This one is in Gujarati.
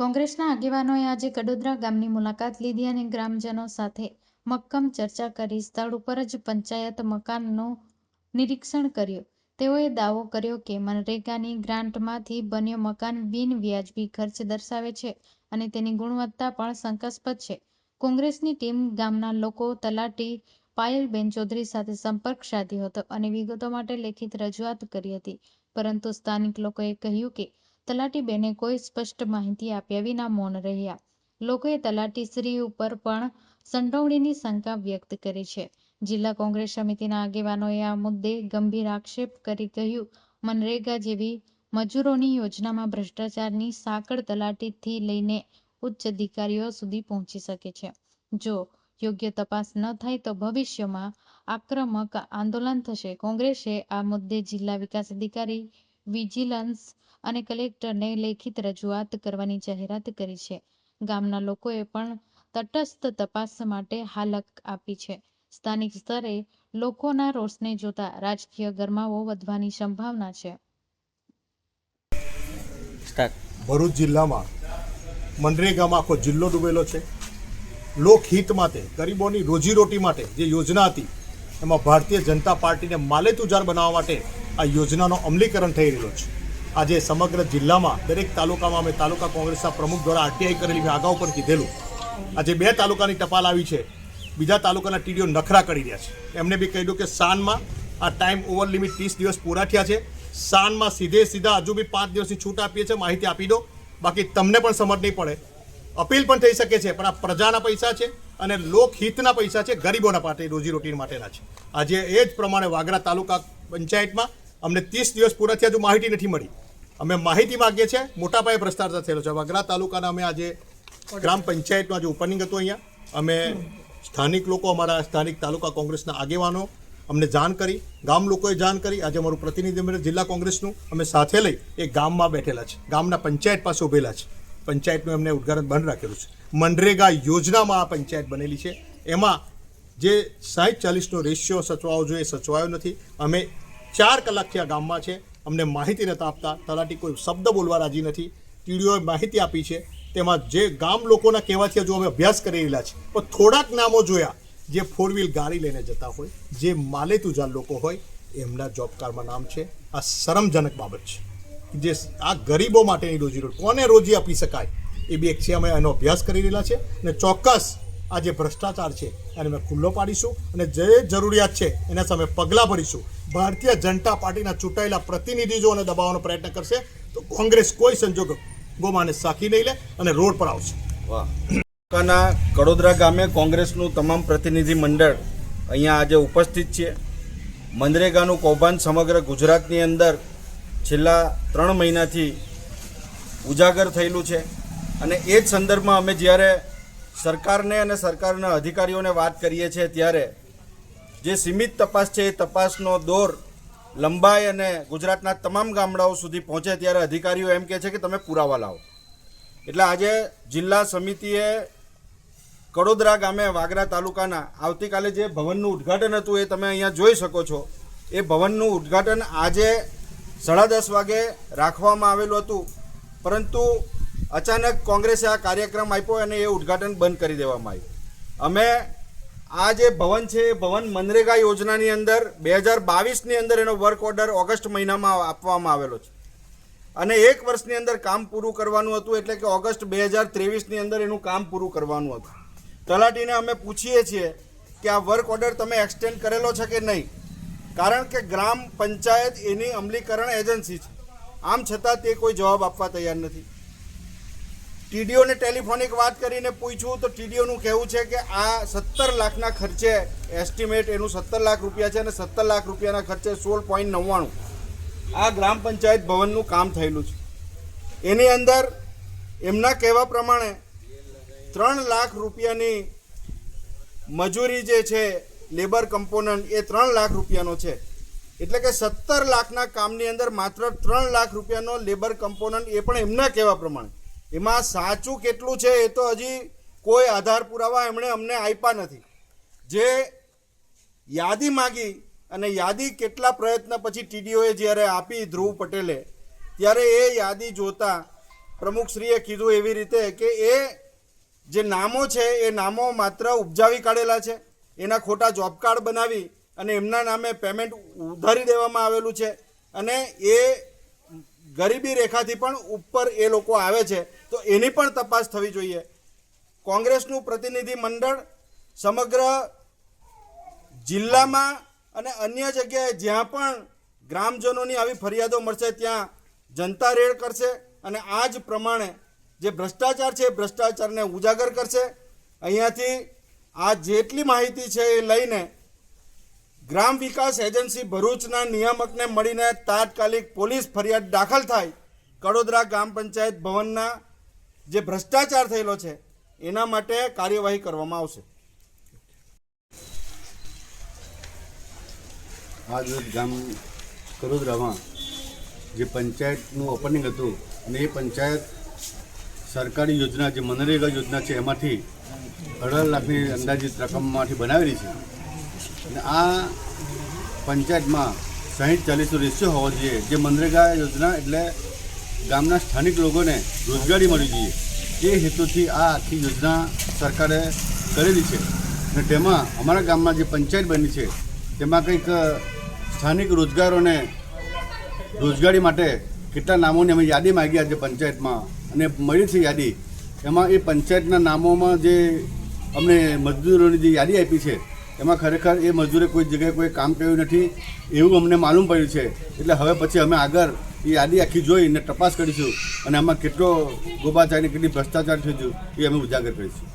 કોંગ્રેસના આગેવાનોએ આજે કડોદરા ગામની મુલાકાત લીધી અને ગ્રામજનો સાથે મક્કમ ચર્ચા કરી સ્થળ ઉપર જ પંચાયત મકાનનું નિરીક્ષણ કર્યું. તેઓએ દાવો કર્યો કે મનરેગાની ગ્રાન્ટમાંથી બન્યો મકાન બિન વ્યાજબી ખર્ચ દર્શાવે છે અને તેની ગુણવત્તા પણ શંકાસ્પદ છે. કોંગ્રેસની ટીમ ગામના લોકો તલાટી પાયલબેન ચૌધરી સાથે સંપર્ક સાધ્યો હતો અને વિગતો માટે લેખિત રજૂઆત કરી હતી. પરંતુ સ્થાનિક લોકોએ કહ્યું કે તલાટીબેને કોઈ સ્પષ્ટ માહિતી આપ્યા વિના મૌન રહ્યા. લોકોએ તલાટીશ્રી ઉપર પણ સંડોવણીની શંકા વ્યક્ત કરી છે. જિલ્લા કોંગ્રેસ સમિતિના આગેવાનોએ આ મુદ્દે ગંભીર આક્ષેપ કરી કહ્યું, મનરેગા જેવી મજૂરોની યોજનામાં ભ્રષ્ટાચારની સાંકળ તલાટીથી લઈને ઉચ્ચ અધિકારીઓ સુધી પહોંચી શકે છે. જો યોગ્ય તપાસ ન થાય તો ભવિષ્યમાં આક્રમક આંદોલન થશે. કોંગ્રેસે આ મુદ્દે જિલ્લા વિકાસ અધિકારી વિજિલન્સ અને કલેક્ટરને લેખિત રજૂઆત કરવાની જાહેરાત કરી છે. ગામના લોકોએ પણ તટસ્થ તપાસ માટે હાલક આપી છે. સ્થાનિક સ્તરે લોકોના રોષને જોતા રાજકીય ગરમાવો વધવાની સંભાવના છે. ભરૂચ જિલ્લામાં મનરેગામાં આખો જિલ્લો ડૂબેલો છે. લોકહિત માટે ગરીબોની રોજીરોટી માટે જે યોજના હતી એમાં ભારતીય જનતા પાર્ટીને માલેતુજાર બનાવવા માટે આ યોજનાનો અમલીકરણ થઈ રહ્યો છે. આજે સમગ્ર જિલ્લામાં દરેક તાલુકામાં અમે તાલુકા કોંગ્રેસના પ્રમુખ દ્વારા આરટીઆઈ કરેલી મેં અગાઉ પણ કીધેલું. આજે બે તાલુકાની ટપાલ આવી છે. બીજા તાલુકાના ટીડીઓ નખરા કરી રહ્યા છે. એમને બી કહી દઉં કે સાનમાં આ ટાઈમ ઓવર લિમિટ ત્રીસ દિવસ પૂરા થયા છે. સાનમાં સીધે સીધા હજુ બી પાંચ દિવસની છૂટ આપીએ છીએ, માહિતી આપી દો. બાકી તમને પણ સમજ નહીં પડે. અપીલ પણ થઈ શકે છે, પણ આ પ્રજાના પૈસા છે અને લોકહિતના પૈસા છે, ગરીબોના માટે રોજીરોટી માટેના છે. આજે એ જ પ્રમાણે વાગરા તાલુકા પંચાયતમાં અમને ત્રીસ દિવસ પૂરા થયા હજુ માહિતી નથી મળી. અમે માહિતી માગીએ છીએ, મોટા પાયે ભ્રષ્ટાચાર થયેલો છે. વાગરા તાલુકાના અમે આજે ગ્રામ પંચાયતનું આજે ઓપનિંગ હતું અહીંયા. અમે સ્થાનિક લોકો, અમારા સ્થાનિક તાલુકા કોંગ્રેસના આગેવાનો, અમને જાણ કરી, ગામ લોકોએ જાણ કરી. આજે અમારું પ્રતિનિધિ મંડળ જિલ્લા કોંગ્રેસનું. અમે સાથે લઈ એ ગામમાં બેઠેલા છે. ગામના પંચાયત પાસે ઉભેલા છે. પંચાયતનું એમને ઉદ્ઘાટન બંધ રાખેલું છે. મનરેગા યોજનામાં આ પંચાયત બનેલી છે. એમાં જે સાઠ ચાલીસનો રેશિયો સચવાવો જોઈએ, સચવાયો નથી. અમે ચાર કલાકથી આ ગામમાં છે. અમને માહિતી નતા આપતા. તલાટી કોઈ શબ્દ બોલવા રાજી નથી. ટીડીઓએ માહિતી આપી છે. તેમાં જે ગામ લોકોના કહેવાથી હજુ અમે અભ્યાસ કરી રહેલા છે પણ થોડાક નામો જોયા. જે ફોર વ્હીલ ગાડી લઈને જતા હોય, જે માલેતુજાર લોકો હોય, એમના જોબ કાર્ડમાં નામ છે. આ શરમજનક બાબત છે. જે આ ગરીબો માટેની રોજીરોટી કોને રોજી આપી શકાય? એ બી એક છે. અમે એનો અભ્યાસ કરી રહેલા છે. અને ચોક્કસ આ જે ભ્રષ્ટાચાર છે, એને અમે ખુલ્લો પાડીશું. અને જે જરૂરિયાત છે, એના સામે પગલાં ભરીશું. ભારતીય જનતા પાર્ટીના ચૂંટાયેલા પ્રતિનિધિજોને દબાવવાનો પ્રયત્ન કરશે તો કોંગ્રેસ કોઈ સંજોગ ગોમાને સાખી નહીં લે અને રોડ પર આવશે. વાહ. તાલુકાના કડોદરા ગામે કોંગ્રેસનું તમામ પ્રતિનિધિ મંડળ અહીંયા આજે ઉપસ્થિત છે. મનરેગાનું કૌભાંડ સમગ્ર ગુજરાતની અંદર છેલ્લા ત્રણ મહિનાથી ઉજાગર થયેલું છે અને એ જ સંદર્ભમાં અમે જ્યારે સરકારને અને સરકારના અધિકારીઓને વાત કરીએ છીએ ત્યારે જે સીમિત તપાસ છે, એ તપાસનો દોર લંબાઈ અને ગુજરાતના તમામ ગામડાઓ સુધી પહોંચે ત્યારે અધિકારીઓ એમ કહે છે કે તમે પુરાવા લાવો. એટલે આજે જિલ્લા સમિતિએ કડોદરા ગામે વાગરા તાલુકાના આવતીકાલે જે ભવનનું ઉદ્ઘાટન હતું, એ તમે અહીંયા જોઈ શકો છો. એ ભવનનું ઉદ્ઘાટન આજે સાડા દસ વાગે રાખવામાં આવેલું હતું. પરંતુ અચાનક કોંગ્રેસે આ કાર્યક્રમ આપ્યો અને એ ઉદ્ઘાટન બંધ કરી દેવામાં આવ્યું. અમે આ જે ભવન છે ભવન મનરેગા યોજનાની અંદર બે હજાર બાવીસની અંદર એનો વર્ક ઓર્ડર ઓગસ્ટ મહિનામાં આપવામાં આવેલો છે. અને એક વર્ષની અંદર કામ પૂરું કરવાનું હતું, એટલે કે ઓગસ્ટ બે હજાર ત્રેવીસની અંદર એનું કામ પૂરું કરવાનું હતું. તલાટીને અમે પૂછીએ છીએ કે આ વર્ક ઓર્ડર તમે એક્સટેન્ડ કરેલો છે કે નહીં? કારણ કે ગ્રામ પંચાયત એની અમલીકરણ એજન્સી છે. આમ છતાં તે કોઈ જવાબ આપવા તૈયાર નથી. ટીડીઓને ટેલિફોનિક વાત કરીને પૂછ્યું તો ટીડીઓનું કહેવું છે કે આ સત્તર લાખના ખર્ચે એસ્ટિમેટ એનું સત્તર લાખ રૂપિયા છે અને સત્તર લાખ રૂપિયાના ખર્ચે સોળ પોઈન્ટ નવ્વાણું. આ ગ્રામ પંચાયત ભવનનું કામ થયેલું છે. એની અંદર એમના કહેવા પ્રમાણે ત્રણ લાખ રૂપિયાની મજૂરી જે છે, લેબર કમ્પોનન્ટ, એ ત્રણ લાખ રૂપિયાનો છે. એટલે કે સત્તર લાખના કામની અંદર માત્ર ત્રણ લાખ રૂપિયાનો લેબર કમ્પોનન્ટ એ પણ એમના કહેવા પ્રમાણે. એમાં સાચું કેટલું છે એ તો હજી કોઈ આધાર પુરાવા એમણે અમને આપ્યા નથી. જે યાદી માગી અને યાદી કેટલા પ્રયત્ન પછી ટીડીઓએ જ્યારે આપી ધ્રુવ પટેલે, ત્યારે એ યાદી જોતા પ્રમુખશ્રીએ કીધું એવી રીતે કે એ જે નામો છે, એ નામો માત્ર ઉપજાવી કાઢેલા છે. એના ખોટા જોબ કાર્ડ બનાવી અને એમના નામે પેમેન્ટ ઉધારી દેવામાં આવેલું છે. અને એ ગરીબી રેખાથી પણ ઉપર એ લોકો આવે છે. તો એની પણ તપાસ થવી જોઈએ. કોંગ્રેસનું પ્રતિનિધિ મંડળ સમગ્ર જિલ્લામાં અને અન્ય જગ્યાએ જ્યાં પણ ગ્રામજનોની આવી ફરિયાદો મળશે, ત્યાં જનતા રેડ કરશે અને આ જ પ્રમાણે જે ભ્રષ્ટાચાર છે એ ભ્રષ્ટાચારને ઉજાગર કરશે. અહીંયાથી આ જેટલી માહિતી છે એ લઈને ગ્રામ વિકાસ એજન્સી ભરૂચના નિયામકને મળીને તાત્કાલિક પોલીસ ફરિયાદ દાખલ થાય. કડોદરા ગ્રામ પંચાયત ભવનના જે ભ્રષ્ટાચાર થયેલો છે, એના માટે કાર્યવાહી કરવામાં આવશે. આજ ગામ કરોદરામાં જે પંચાયતનું ઓપનિંગ હતું અને એ પંચાયત સરકારી યોજના, જે મનરેગા યોજના છે, એમાંથી અઢાર લાખની અંદાજિત રકમમાંથી બનાવેલી છે. અને આ પંચાયતમાં સાહીઠ ચાલીસનો રેશિયો હોવો જોઈએ. જે મનરેગા યોજના એટલે ગામના સ્થાનિક લોકોને રોજગારી મળવી જોઈએ એ હેતુથી આ આખી યોજના સરકારે કરેલી છે. અને તેમાં અમારા ગામમાં જે પંચાયત બની છે, તેમાં કંઈક સ્થાનિક રોજગારોને રોજગારી માટે કેટલા નામોની અમે યાદી માગી આજે પંચાયતમાં અને મળી છે યાદી. એમાં એ પંચાયતના નામોમાં જે અમને મજદૂરોની જે યાદી આપી છે એમાં ખરેખર એ મજૂરે કોઈ જગ્યાએ કોઈ કામ કર્યું નથી, એવું અમને માલુમ પડ્યું છે. એટલે હવે પછી અમે આગળ એ યાદી આખી જોઈને તપાસ કરીશું અને આમાં કેટલો ગોબાચાર અને કેટલી ભ્રષ્ટાચાર થયું એ અમે ઉજાગર કરીશું.